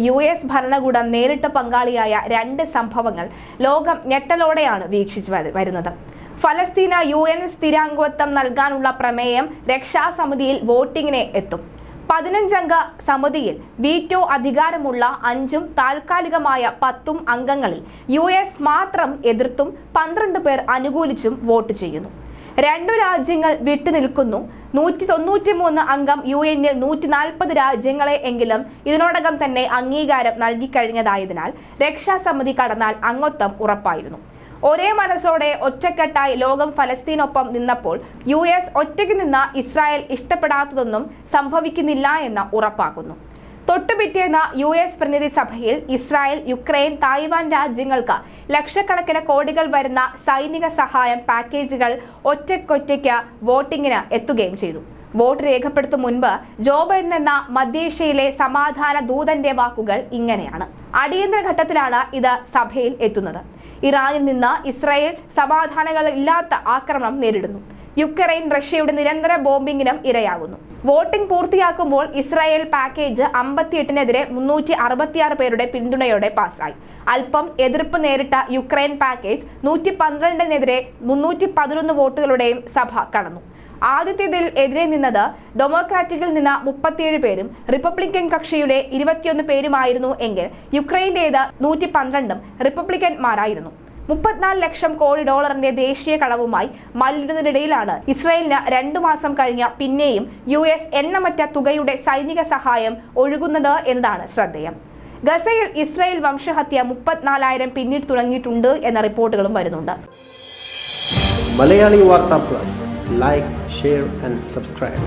U S ഭരണകൂടം നേരിട്ട് പങ്കാളിയായ രണ്ട് സംഭവങ്ങൾ ലോകം ഞെട്ടലോടെയാണ് വീക്ഷിച്ചു വരുന്നത്. ഫലസ്തീന യു എൻ സ്ഥിരാംഗത്വം നൽകാനുള്ള പ്രമേയം രക്ഷാസമിതിയിൽ വോട്ടിങ്ങിനെ എത്തും. പതിനഞ്ചംഗ സമിതിയിൽ വീറ്റോ അധികാരമുള്ള അഞ്ചും താൽക്കാലികമായ പത്തും അംഗങ്ങളിൽ യു എസ് മാത്രം എതിർത്തും പന്ത്രണ്ട് പേർ അനുകൂലിച്ചും വോട്ട് ചെയ്യുന്നു. രണ്ടു രാജ്യങ്ങൾ വിട്ടുനിൽക്കുന്നു. നൂറ്റി തൊണ്ണൂറ്റി മൂന്ന് അംഗം യു എന്നിൽ നൂറ്റി നാൽപ്പത് രാജ്യങ്ങളെ എങ്കിലും ഇതിനോടകം തന്നെ അംഗീകാരം നൽകിക്കഴിഞ്ഞതായതിനാൽ രക്ഷാസമിതി കടന്നാൽ അംഗത്വം ഉറപ്പായിരുന്നു. ഒരേ മനസ്സോടെ ഒറ്റക്കെട്ടായി ലോകം ഫലസ്തീനൊപ്പം നിന്നപ്പോൾ യു എസ് ഒറ്റയ്ക്ക് നിന്ന ഇസ്രായേൽ ഇഷ്ടപ്പെടാത്തതൊന്നും സംഭവിക്കുന്നില്ല എന്ന് ഉറപ്പാക്കുന്നു. തൊട്ടുപിറ്റേന്ന യു എസ് പ്രതിനിധി സഭയിൽ ഇസ്രായേൽ യുക്രൈൻ തായ്വാൻ രാജ്യങ്ങൾക്ക് ലക്ഷക്കണക്കിന് കോടികൾ വരുന്ന സൈനിക സഹായം പാക്കേജുകൾ ഒറ്റയ്ക്കൊറ്റയ്ക്ക് വോട്ടിങ്ങിന് എത്തുകയും ചെയ്തു. വോട്ട് രേഖപ്പെടുത്തും മുൻപ് ജോ ബൈഡൻ എന്ന മധ്യേഷ്യയിലെ സമാധാന ദൂതന്റെ വാക്കുകൾ ഇങ്ങനെയാണ്. അടിയന്തര ഘട്ടത്തിലാണ് ഇത് സഭയിൽ എത്തുന്നത്. ഇറാനിൽ നിന്ന് ഇസ്രായേൽ സമാധാനങ്ങൾ ഇല്ലാത്ത ആക്രമണം നേരിടുന്നു. യുക്രൈൻ റഷ്യയുടെ നിരന്തര ബോംബിങ്ങിനും ഇരയാകുന്നു. വോട്ടിംഗ് പൂർത്തിയാക്കുമ്പോൾ ഇസ്രായേൽ പാക്കേജ് അമ്പത്തിയെട്ടിനെതിരെ മുന്നൂറ്റി അറുപത്തിയാറ് പേരുടെ പിന്തുണയോടെ പാസായി അല്പം എതിർപ്പ് നേരിട്ട യുക്രൈൻ പാക്കേജ് നൂറ്റി പന്ത്രണ്ടിനെതിരെ മുന്നൂറ്റി പതിനൊന്ന് വോട്ടുകളുടെയും സഭ കടന്നു. ആദ്യത്തേതിൽ എതിരെ നിന്നത് ഡെമോക്രാറ്റിക്കിൽ നിന്ന് മുപ്പത്തിയേഴ് പേരും റിപ്പബ്ലിക്കൻ കക്ഷിയുടെ ഇരുപത്തിയൊന്ന് പേരുമായിരുന്നു എങ്കിൽ യുക്രൈന്റേത് നൂറ്റി പന്ത്രണ്ടും റിപ്പബ്ലിക്കന്മാരായിരുന്നു. മുപ്പത്തിനാല് ലക്ഷം കോടി ഡോളറിന്റെ ദേശീയ കടവുമായി മല്ലിടുന്നതിനിടയിലാണ് ഇസ്രായേലിന് രണ്ടു മാസം കഴിഞ്ഞ പിന്നെയും യു എസ് എണ്ണമറ്റ തുകയുടെ സൈനിക സഹായം ഒഴുകുന്നത് എന്നതാണ് ശ്രദ്ധേയം. ഗസയിൽ ഇസ്രായേൽ വംശഹത്യ മുപ്പത്തിനാലായിരം പിന്നീട് തുടങ്ങിയിട്ടുണ്ട് എന്ന റിപ്പോർട്ടുകളും വരുന്നുണ്ട്. മലയാളി വാർത്താ plus. Like share and subscribe